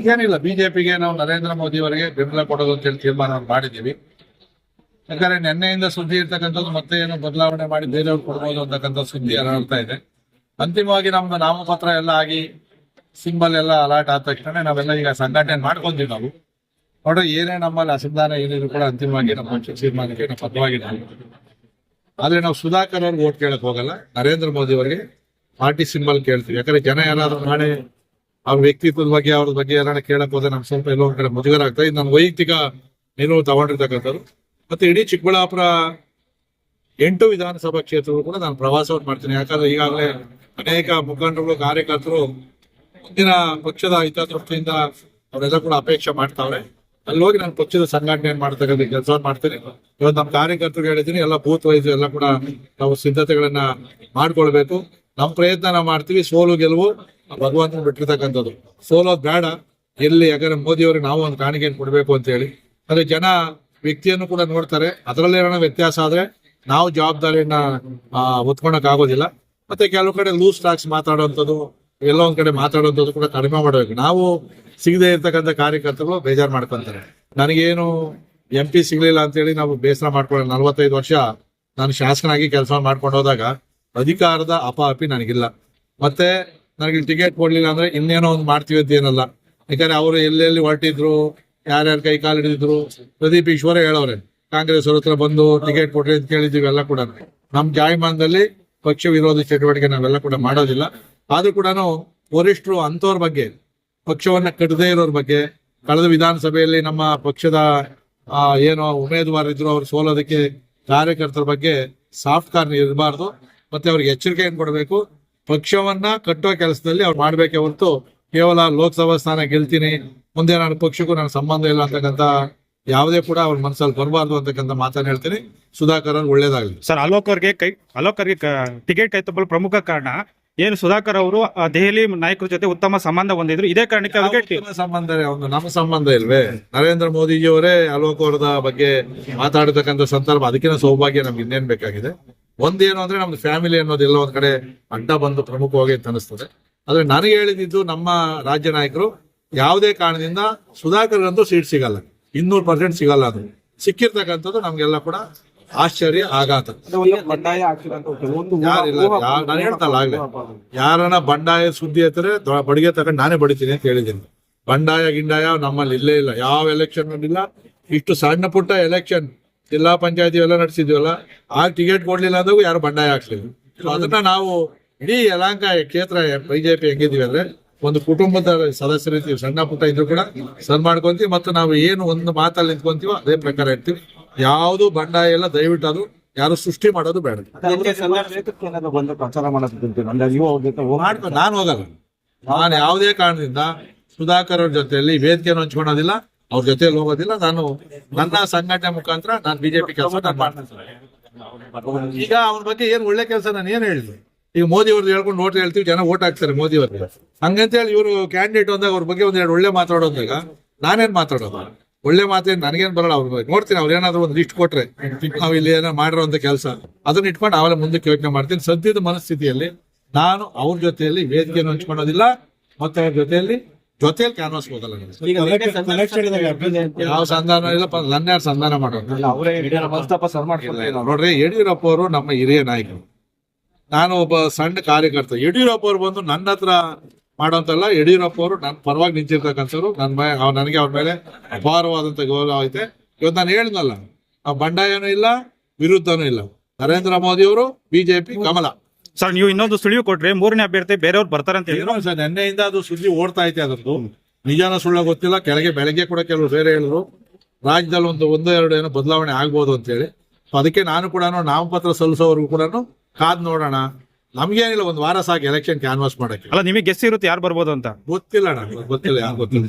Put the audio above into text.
ಈಗೇನಿಲ್ಲ ಬಿಜೆಪಿಗೆ ನಾವು ನರೇಂದ್ರ ಮೋದಿ ಅವರಿಗೆ ಬೆಂಬಲ ಕೊಡೋದು ಅಂತ ಹೇಳಿ ತೀರ್ಮಾನ ಮಾಡಿದ್ದೀವಿ. ಯಾಕಂದ್ರೆ ನಿನ್ನೆಯಿಂದ ಸುದ್ದಿ ಇರ್ತಕ್ಕಂಥದ್ದು ಮತ್ತೆ ಏನು ಬದಲಾವಣೆ ಮಾಡಿ ಬೇರೆಯವ್ರು ಕೊಡ್ಬೋದು ಅಂತಕ್ಕಂಥ ಸುದ್ದಿ ಹರಡ್ತಾ ಇದೆ. ಅಂತಿಮವಾಗಿ ನಮ್ದು ನಾಮಪತ್ರ ಎಲ್ಲ ಆಗಿ ಸಿಂಬಲ್ ಎಲ್ಲ ಅಲಾಟ್ ಆದ ತಕ್ಷಣ ನಾವೆಲ್ಲ ಈಗ ಸಂಘಟನೆ ಮಾಡ್ಕೊಂತೀವಿ ನಾವು. ನೋಡ್ರಿ, ಏನೇ ನಮ್ಮಲ್ಲಿ ಅಸಂಧಾನ ಏನಿದ್ರು ಕೂಡ ಅಂತಿಮವಾಗಿ ನಮ್ಮ ತೀರ್ಮಾನಕ್ಕೆ ಬದ್ಧವಾಗಿದ್ದೀವಿ ಆದ್ರೆ ನಾವು ಸುಧಾಕರ್ ಅವ್ರಿಗೆ ಓಟ್ ಕೇಳಕ್ ಹೋಗಲ್ಲ. ನರೇಂದ್ರ ಮೋದಿ ಅವರಿಗೆ ಪಾರ್ಟಿ ಸಿಂಬಲ್ ಕೇಳ್ತೀವಿ. ಯಾಕಂದ್ರೆ ಜನ ಏನಾದ್ರು ನಾಳೆ ಅವ್ರ ವ್ಯಕ್ತಿತ್ವದ ಬಗ್ಗೆ ಅವ್ರ ಬಗ್ಗೆ ಏನಾರ ಕೇಳಕ್ ಹೋದ್ರೆ ನಮ್ಗೆ ಸ್ವಲ್ಪ ಎಲ್ಲೋ ಕಡೆ ಮುಜುಗರ ಆಗ್ತಾ ಇದು. ನನ್ನ ವೈಯಕ್ತಿಕ ನಿಲುವು ತಗೊಂಡಿರ್ತಕ್ಕಂಥದ್ದು ಮತ್ತೆ ಇಡೀ ಚಿಕ್ಕಬಳ್ಳಾಪುರ ಎಂಟು ವಿಧಾನಸಭಾ ಕ್ಷೇತ್ರಗಳು ಕೂಡ ನಾನು ಪ್ರವಾಸವನ್ನು ಮಾಡ್ತೀನಿ. ಯಾಕಂದ್ರೆ ಈಗಾಗಲೇ ಅನೇಕ ಮುಖಂಡರು ಕಾರ್ಯಕರ್ತರು ಮುಂದಿನ ಪಕ್ಷದ ಹಿತದೃಷ್ಟಿಯಿಂದ ಅವರೆಲ್ಲ ಕೂಡ ಅಪೇಕ್ಷೆ ಮಾಡ್ತಾವ್ರೆ. ಅಲ್ಲಿ ಹೋಗಿ ನಾನು ಪಕ್ಷದ ಸಂಘಟನೆ ಮಾಡ್ತಕ್ಕಂಥ ಕೆಲಸವನ್ನು ಮಾಡ್ತೀನಿ. ಇವತ್ತು ನಮ್ಮ ಕಾರ್ಯಕರ್ತರಿಗೆ ಹೇಳಿದ್ದೀನಿ ಎಲ್ಲ ಬೂತ್ ವೈಸ್ ಎಲ್ಲ ಕೂಡ ನಾವು ಸಿದ್ಧತೆಗಳನ್ನ ಮಾಡ್ಕೊಳ್ಬೇಕು. ನಮ್ಮ ಪ್ರಯತ್ನ ನಾವು ಮಾಡ್ತೀವಿ, ಸೋಲು, ಗೆಲುವು ಭಗವಂತನ ಬಿಟ್ಟಿರ್ತಕ್ಕಂಥದ್ದು. ಸೋಲೋದು ಬೇಡ. ಎಲ್ಲಿ ಯಾಕಂದ್ರೆ ಮೋದಿ ಅವರಿಗೆ ನಾವು ಒಂದು ಕಾಣಿಕೆಯನ್ನು ಕೊಡಬೇಕು ಅಂತ ಹೇಳಿ. ಅಂದ್ರೆ ಜನ ವ್ಯಕ್ತಿಯನ್ನು ಕೂಡ ನೋಡ್ತಾರೆ. ಅದರಲ್ಲಿ ಏನೋ ವ್ಯತ್ಯಾಸ ಆದ್ರೆ ನಾವು ಜವಾಬ್ದಾರಿಯನ್ನ ಹೊತ್ಕೊಳಕ್ ಆಗೋದಿಲ್ಲ. ಮತ್ತೆ ಕೆಲವು ಕಡೆ ಲೂಸ್ ಟಾಕ್ಸ್ ಮಾತಾಡುವಂಥದ್ದು ಎಲ್ಲ ಒಂದ್ ಕಡೆ ಮಾತಾಡುವಂಥದ್ದು ಕೂಡ ಕಡಿಮೆ ಮಾಡಬೇಕು. ನಾವು ಸಿಗದೆ ಇರ್ತಕ್ಕಂಥ ಕಾರ್ಯಕರ್ತರು ಬೇಜಾರು ಮಾಡ್ಕೊಂತಾರೆ. ನನಗೇನು ಎಂ ಪಿ ಸಿಗ್ಲಿಲ್ಲ ಅಂತೇಳಿ ನಾವು ಬೇಸರ ಮಾಡ್ಕೊಳ್ಳೋಣ ನಲ್ವತ್ತೈದು ವರ್ಷ ನಾನು ಶಾಸಕನಾಗಿ ಕೆಲಸ ಮಾಡ್ಕೊಂಡು ಹೋದಾಗ ಅಧಿಕಾರದ ಅಪಾಪಿ ನನಗಿಲ್ಲ. ಮತ್ತೆ ನನಗೆ ಟಿಕೆಟ್ ಕೊಡ್ಲಿಲ್ಲ ಅಂದ್ರೆ ಇನ್ನೇನೋ ಒಂದು ಮಾಡ್ತೀವಿ ಅಂತ ಏನಲ್ಲ. ಯಾಕಂದ್ರೆ ಅವರು ಎಲ್ಲೆಲ್ಲಿ ಹೊರಟಿದ್ರು, ಯಾರ್ಯಾರ ಕೈ ಕಾಲು ಹಿಡಿದಿದ್ರು, ಪ್ರದೀಪ್ ಈಶ್ವರ ಹೇಳೋರೆ ಕಾಂಗ್ರೆಸ್ ಅವ್ರ ಹತ್ರ ಬಂದು ಟಿಕೆಟ್ ಕೊಡ್ರಿ ಅಂತ ಕೇಳಿದೀವಿ ಎಲ್ಲ ಕೂಡ. ನಮ್ ಜಾಯಮಾನದಲ್ಲಿ ಪಕ್ಷ ವಿರೋಧಿ ಚಟುವಟಿಕೆ ನಾವೆಲ್ಲ ಕೂಡ ಮಾಡೋದಿಲ್ಲ. ಆದ್ರೂ ಕೂಡ ವರಿಷ್ಠರು ಅಂತವ್ರ ಬಗ್ಗೆ, ಪಕ್ಷವನ್ನ ಕಟ್ಟದೇ ಇರೋರ್ ಬಗ್ಗೆ, ಕಳೆದ ವಿಧಾನಸಭೆಯಲ್ಲಿ ನಮ್ಮ ಪಕ್ಷದ ಏನೋ ಉಮೇದುವಾರ ಇದ್ರು ಅವ್ರು ಸೋಲೋದಕ್ಕೆ ಕಾರ್ಯಕರ್ತರ ಬಗ್ಗೆ ಸಾಫ್ಟ್ ಕಾರ್ನ್ ಇರಬಾರ್ದು. ಮತ್ತೆ ಅವ್ರಿಗೆ ಎಚ್ಚರಿಕೆಯನ್ನು ಕೊಡಬೇಕು. ಪಕ್ಷವನ್ನ ಕಟ್ಟುವ ಕೆಲಸದಲ್ಲಿ ಅವ್ರು ಮಾಡ್ಬೇಕೆ ಹೊರತು ಕೇವಲ ಲೋಕಸಭಾ ಸ್ಥಾನ ಗೆಲ್ತೀನಿ ಮುಂದೆ ನಾನು ಪಕ್ಷಕ್ಕೂ ನನ್ನ ಸಂಬಂಧ ಇಲ್ಲ ಅಂತಕ್ಕಂಥ ಯಾವುದೇ ಕೂಡ ಅವ್ರ ಮನಸ್ಸಲ್ಲಿ ಬರಬಾರ್ದು ಅಂತಕ್ಕಂಥ ಮಾತನ್ನ ಹೇಳ್ತೀನಿ. ಸುಧಾಕರ್ ಅವ್ರು ಒಳ್ಳೇದಾಗಲಿ. ಸರ್ ಅಲೋಕ್ ಅವ್ರಿಗೆ ಕೈ ಅಲೋಕ್ ಅವ್ರಿಗೆ ಟಿಕೆಟ್ ಕೈ ತಪ್ಪಲು ಪ್ರಮುಖ ಕಾರಣ ಏನು ಸುಧಾಕರ್ ಅವರು ದೆಹಲಿ ನಾಯಕರ ಜೊತೆ ಉತ್ತಮ ಸಂಬಂಧ ಹೊಂದಿದ್ರು. ಇದೇ ಕಾರಣಕ್ಕೆ ಅವ್ರಿಗೆ ಸಂಬಂಧ ಒಂದು ನಮ್ಮ ಸಂಬಂಧ ಇಲ್ವೇ? ನರೇಂದ್ರ ಮೋದಿಜಿಯವರೇ ಅಲೋಕ್ ಅವರದ ಬಗ್ಗೆ ಮಾತಾಡತಕ್ಕಂಥ ಸಂದರ್ಭ ಅದಕ್ಕಿಂತ ಸೌಭಾಗ್ಯ ನಮ್ಗೆ ಇನ್ನೇನ್ ಬೇಕಾಗಿದೆ. ಒಂದೇನು ಅಂದ್ರೆ ನಮ್ದು ಫ್ಯಾಮಿಲಿ ಅನ್ನೋದೆಲ್ಲ ಒಂದ್ ಕಡೆ ಅಡ್ಡ ಬಂದು ಪ್ರಮುಖವಾಗಿ ಅಂತ ಅನಿಸ್ತದೆ ಆದ್ರೆ ನನಗೆ ಹೇಳಿದ್ದು ನಮ್ಮ ರಾಜ್ಯ ನಾಯಕರು ಯಾವುದೇ ಕಾರಣದಿಂದ ಸುಧಾಕರ್ ಅಂತೂ ಸೀಟ್ ಸಿಗಲ್ಲ. ಇನ್ನೂರು ಪರ್ಸೆಂಟ್ ಸಿಗಲ್ಲ ಅದು. ಸಿಕ್ಕಿರ್ತಕ್ಕಂಥದ್ದು ನಮ್ಗೆಲ್ಲ ಕೂಡ ಆಶ್ಚರ್ಯ ಆಘಾತ. ನಾನು ಹೇಳ್ತಲ್ಲ ಆಗ್ಲೇ. ಯಾರನ್ನ ಬಂಡಾಯ ಸುದ್ದಿ ಎತ್ತರೆ ಬಡಿಗೆ ತಗೊಂಡು ನಾನೇ ಬಡಿತೀನಿ ಅಂತ ಹೇಳಿದ್ದೀನಿ. ಬಂಡಾಯ ಗಿಂಡಾಯ ನಮ್ಮಲ್ಲಿ ಇಲ್ಲೇ ಇಲ್ಲ. ಯಾವ ಎಲೆಕ್ಷನ್ ಇಲ್ಲ ಇಷ್ಟು ಸಣ್ಣ ಪುಟ್ಟ ಎಲೆಕ್ಷನ್ ಜಿಲ್ಲಾ ಪಂಚಾಯತಿ ಎಲ್ಲ ನಡೆಸಿದ್ವಲ್ಲ ಆ ಟಿಕೆಟ್ ಕೊಡ್ಲಿಲ್ಲ ಅಂದಾಗ ಯಾರು ಬಂಡಾಯ ಹಾಕ್ಲಿಲ್ಲ ಅದನ್ನ ನಾವು ಇಡೀ ಯಲಾಂಕ ಕ್ಷೇತ್ರ ಬಿಜೆಪಿ ಹೆಂಗಿದೀವಿ ಅಂದ್ರೆ ಒಂದು ಕುಟುಂಬದ ರೀತಿ ಸಣ್ಣ ಪುಟ್ಟ ಇದ್ರು ಕೂಡ ಸನ್ ಮಾಡ್ಕೊಂತೀವಿ ಮತ್ತು ನಾವು ಏನು ಒಂದು ಮಾತಲ್ಲಿ ನಿಂತ್ಕೊಂತೀವೋ ಅದೇ ಪ್ರಕಾರ ಇರ್ತೀವಿ. ಯಾವುದು ಬಂಡಾಯ ಎಲ್ಲ ದಯವಿಟ್ಟು ಅದು ಯಾರು ಸೃಷ್ಟಿ ಮಾಡೋದು ಬೇಡ. ನಾನು ಹೋಗಲ್ಲ. ನಾನು ಯಾವುದೇ ಕಾರಣದಿಂದ ಸುಧಾಕರ್ ಅವ್ರ ಜೊತೆಯಲ್ಲಿ ವೇದಿಕೆಯನ್ನು ಹಂಚ್ಕೊಳೋದಿಲ್ಲ. ಅವ್ರ ಜೊತೆಯಲ್ಲಿ ಹೋಗೋದಿಲ್ಲ ನಾನು ನನ್ನ ಸಂಘಟನೆ ಮುಖಾಂತರ ನಾನು ಬಿಜೆಪಿ ಕೆಲಸ ನಾನು ಮಾಡ್ತೀನಿ. ಈಗ ಅವ್ರ ಬಗ್ಗೆ ಏನ್ ಒಳ್ಳೆ ಕೆಲಸ ನಾನು ಏನ್ ಹೇಳಿದ್ವಿ ಈಗ ಮೋದಿ ಅವ್ರದ್ದು ಹೇಳ್ಕೊಂಡು ಓಟ್ ಹೇಳ್ತೀವಿ ಜನ ಓಟ್ ಹಾಕ್ತಾರೆ ಮೋದಿ ಅವ್ರಿಗೆ. ಹಂಗಂತೇಳಿ ಇವರು ಕ್ಯಾಂಡಿಡೇಟ್ ಅಂದಾಗ ಅವ್ರ ಬಗ್ಗೆ ಒಂದೆರಡು ಎರಡು ಒಳ್ಳೆ ಮಾತಾಡೋದಾಗ ನಾನೇನ್ ಮಾತಾಡೋದು? ಒಳ್ಳೆ ಮಾತೇನ್ ನನಗೇನ್ ಬರಲ್ಲ ಅವ್ರ ಬಗ್ಗೆ. ನೋಡ್ತೀನಿ ಅವ್ರು ಏನಾದ್ರು ಒಂದು ಲಿಸ್ಟ್ ಕೊಟ್ರೆ ನಾವು ಇಲ್ಲಿ ಏನೋ ಒಂದು ಕೆಲಸ. ಅದನ್ನ ಇಟ್ಕೊಂಡು ಆಮೇಲೆ ಮುಂದಕ್ಕೆ ಯೋಚನೆ ಮಾಡ್ತೀನಿ. ಸದ್ಯದ ಮನಸ್ಥಿತಿಯಲ್ಲಿ ನಾನು ಅವ್ರ ಜೊತೆಯಲ್ಲಿ ವೇದಿಕೆಯನ್ನು ಹಂಚ್ಕೊಳ್ಳೋದಿಲ್ಲ ಮತ್ತೆ ಅವ್ರ ಜೊತೆಯಲ್ಲಿ ಜೊತೆಯಲ್ಲಿ ಕ್ಯಾನ್ವಾಸ್ ಹೋಗಲ್ಲ ಯಾವ ಸಂಧಾನ ಇಲ್ಲಪ್ಪ ನನ್ನ ಯಾರು ಸಂಧಾನ ಮಾಡೋದು? ನೋಡ್ರಿ ಯಡಿಯೂರಪ್ಪ ಅವರು ನಮ್ಮ ಹಿರಿಯ ನಾಯಕರು. ನಾನು ಒಬ್ಬ ಸಣ್ಣ ಕಾರ್ಯಕರ್ತ. ಯಡಿಯೂರಪ್ಪ ಅವರು ಬಂದು ನನ್ನ ಹತ್ರ ಮಾಡೋಂತಲ್ಲ ಯಡಿಯೂರಪ್ಪ ಅವರು ನನ್ನ ಪರವಾಗಿ ನಿಂತಿರ್ತಕ್ಕಂಥವ್ರು. ನನ್ನ ಮೇ ಅವ್- ನನಗೆ ಅವ್ರ ಮೇಲೆ ಅಪಾರವಾದಂತ ಗೌರವ ಐತೆ. ಇವತ್ತು ನಾನು ಹೇಳಿದ್ನಲ್ಲ ಆ ಬಂಡಾಯನೂ ಇಲ್ಲ ವಿರುದ್ಧನೂ ಇಲ್ಲ. ನರೇಂದ್ರ ಮೋದಿ ಅವರು ಬಿಜೆಪಿ ಕಮಲ. ಸರ್ ನೀವು ಇನ್ನೊಂದು ಸುಳಿವು ಕೊಟ್ರೆ ಮೂರನೇ ಅಭ್ಯರ್ಥಿ ಬೇರೆಯವ್ರು ಬರ್ತಾರೆ ಅಂತ ಹೇಳಿದ್ರು. ಏನೋ ಸರ್ ನಿನ್ನೆಯಿಂದ ಅದು ಸುದ್ದಿ ಓಡ್ತಾ ಐತೆ ಅದರದ್ದು. ನಿಜಾನ ಸುಳ್ಳ ಗೊತ್ತಿಲ್ಲ ಕೆಳಗೆ ಬೆಳಗ್ಗೆ ಕೂಡ ಕೆಲವರು ಬೇರೆ ಹೇಳಿದ್ರು. ರಾಜ್ಯದಲ್ಲಿ ಒಂದು ಒಂದು ಎರಡು ಏನೋ ಬದಲಾವಣೆ ಆಗ್ಬೋದು ಅಂತ ಹೇಳಿ. So ಅದಕ್ಕೆ ನಾನು ಕೂಡ ನಾಮಪತ್ರ ಸಲ್ಲಿಸೋವರೆಗೂ ಕೂಡ ಕಾದ್ ನೋಡೋಣ. ನಮ್ಗೇನಿಲ್ಲ ಒಂದು ವಾರ ಸಾಕು ಎಲೆಕ್ಷನ್ ಕ್ಯಾನ್ವಾಸ್ ಮಾಡಕ್ಕೆ. ಅಲ್ಲ ನಿಮಗೆ ಗೆಸ್ ಇರುತ್ತೆ ಯಾರು ಬರ್ಬೋದು ಅಂತ. ಗೊತ್ತಿಲ್ಲ ಅಣ್ಣ ಗೊತ್ತಿಲ್ಲ ಯಾರು ಗೊತ್ತಿಲ್ಲ.